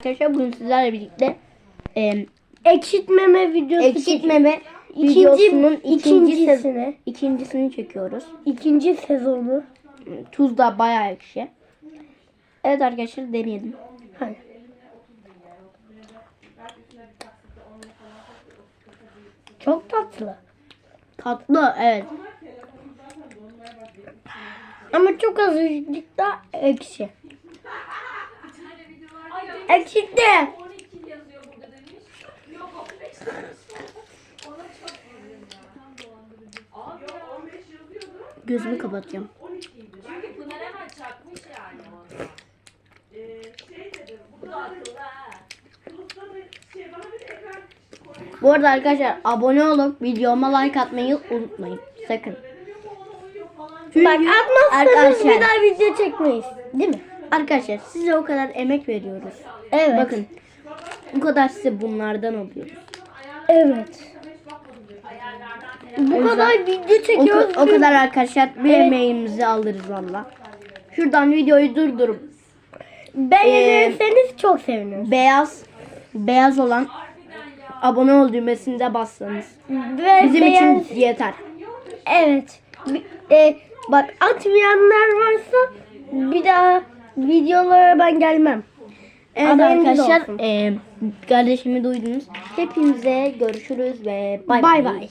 Arkadaşlar bugün sizlerle birlikte e, Ekşitmeme videosu ekşitmeme İkinci- videosunun ikinci ikincisini. ikincisini çekiyoruz. ikinci sezonu. Tuz da bayağı ekşi. Evet arkadaşlar deneyelim. Hani. Çok tatlı. Tatlı evet. Ama çok azıcık da ekşi. Ekşitti. Gözümü kapatacağım. Pınar hemen çakmış yani onu. Bu da akıllı ha. Bu arada arkadaşlar abone olup videoma like atmayı unutmayın. Sakın. Bak atmazsanız arkadaşlar- bir daha video çekmeyiz. Değil mi? Arkadaşlar size o kadar emek veriyoruz. Evet. Bakın. Bu kadar size bunlardan alıyoruz. Evet. Bu kadar video O, çekiyoruz. o kadar arkadaşlar bir Evet. emeğimizi alırız valla. Şuradan videoyu durdurup Beğenirseniz çok seviniriz. beyaz beyaz olan abone ol düğmesine de bassanız Ve bizim beğen- için yeter. Evet. E, bak atmayanlar varsa bir daha videolara ben gelmem. Evet Haberiniz arkadaşlar olsun. e, kardeşimi duydunuz. Hepinize görüşürüz ve bay Bay bay. bay.